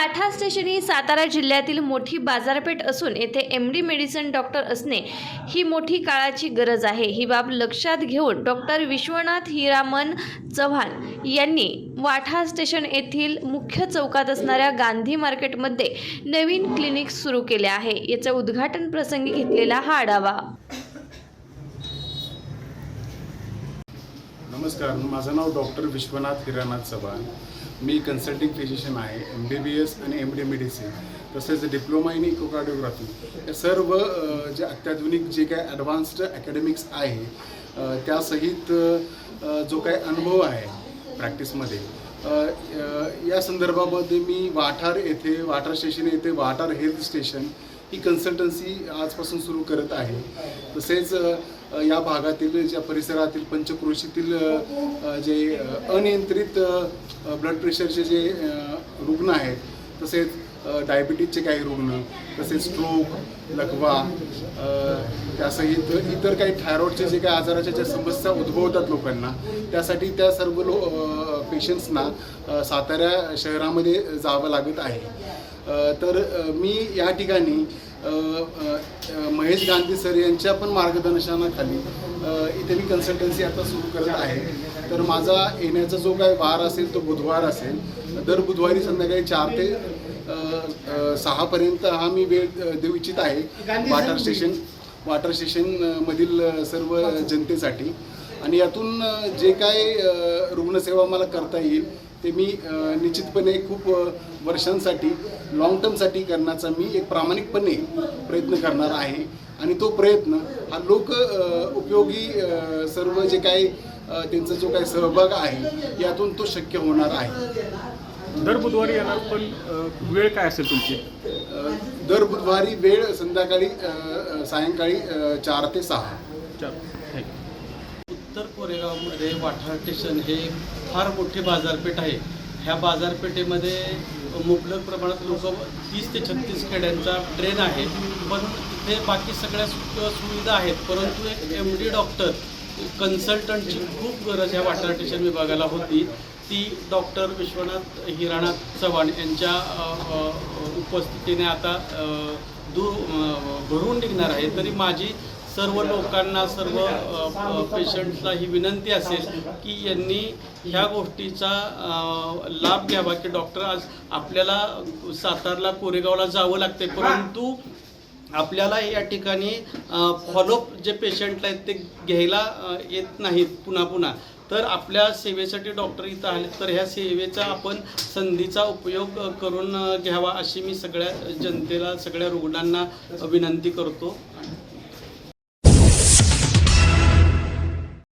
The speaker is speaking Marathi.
वाठा स्टेशन ही सातारा जिल्ह्यातील मोठी बाजारपेठ असून येथे एम डी मेडिसिन डॉक्टर असणे ही मोठी काळाची गरज आहे. ही बाब लक्षात घेऊन डॉक्टर विश्वनाथ हिरामन चव्हाण यांनी वाठा स्टेशन येथील मुख्य चौकात असणाऱ्या गांधी मार्केटमध्ये नवीन क्लिनिक सुरू केले आहे. याचं उद्घाटन प्रसंगी घेतलेला हा आढावा. नमस्कार माझं नाव डॉक्टर विश्वनाथ हिरानाथ चव्हाण. मी कन्सल्टिंग फिजिशियन आहे एम बी बी एस आणि एम डी मेडिसिन तसेच डिप्लोमा इन इकोकार्डिओग्राफी या सर्व जे अत्याधुनिक जे काय ॲडव्हान्स्ड अकॅडमिक्स आहे त्यासहित जो काय अनुभव आहे प्रॅक्टिसमध्ये या संदर्भामध्ये मी वाठार येथे वाठार स्टेशन येथे वाठार हेल्थ स्टेशन ही कन्सल्टन्सी आजपासून सुरू करत आहे. तसेच या भागातील ज्या परिसरातील पंचक्रोशीतील जे अनियंत्रित ब्लड प्रेशरचे जे रुग्ण आहेत तसेच डायबिटीजचे काही रुग्ण तसेच स्ट्रोक लकवा त्यासहित इतर काही थायरॉईडचे जे काही आजाराच्या ज्या समस्या उद्भवतात लोकांना त्यासाठी त्या सर्व लो पेशंट्सना सातारा शहरामध्ये जावं लागत आहे. तर मी या ठिकाणी महेश गांधी सर यांच्या पण मार्गदर्शनाखाली इथे मी कन्सल्टन्सी आता सुरू करत आहे. तर माझा येण्याचा जो काय वार असेल तो बुधवार असेल. दर बुधवारी संध्याकाळी चार ते सहापर्यंत हा मी वेळ देऊ इच्छित आहे. वाटर स्टेशन वाटर स्टेशनमधील सर्व जनतेसाठी. आणि यातून जे काय रुग्णसेवा मला करता येईल ते मी निश्चितपणे खूप वर्षांसाठी लॉंग टर्मसाठी करण्याचा मी एक प्रामाणिकपणे प्रयत्न करणार आहे. आणि तो प्रयत्न हा लोक उपयोगी सर्व जे काही त्यांचा जो काही सहभाग आहे यातून तो शक्य होणार आहे. दर बुधवारी येणार पण वेळ काय असेल तुमची? दर बुधवारी वेळ संध्याकाळी सायंकाळी चार ते सहा. चार. थँक्यू उत्तर कोरेगावमध्ये वाठार स्टेशन हे फार मोठी बाजारपेठ आहे. ह्या बाजारपेठेमध्ये मुबलक प्रमाणात लोक तीस ते छत्तीस खेड्यांचा ट्रेन आहे. पण इथे बाकी सगळ्या सु सुविधा आहेत. परंतु एक एम डी डॉक्टर कन्सल्टंटची खूप गरज ह्या वाठार स्टेशन विभागाला होती. ती डॉक्टर विश्वनाथ हिरानाथ चव्हाण यांच्या उपस्थितीने आता दूर भरून निघणार आहे. तरी माझी सर्व लोकांना सर्व पेशंट्सला ही विनंती असेल की यांनी ह्या गोष्टीचा लाभ घ्यावा की डॉक्टर आज आपल्याला सातारला कोरेगावला जावं लागते परंतु आपल्याला या ठिकाणी फॉलोअप जे पेशंटला आहेत ते घ्यायला येत नाहीत पुन्हा पुन्हा. तर आपल्या सेवेसाठी डॉक्टर इथं आले तर ह्या सेवेचा आपण संधीचा उपयोग करून घ्यावा अशी मी सगळ्या जनतेला सगळ्या रुग्णांना विनंती करतो.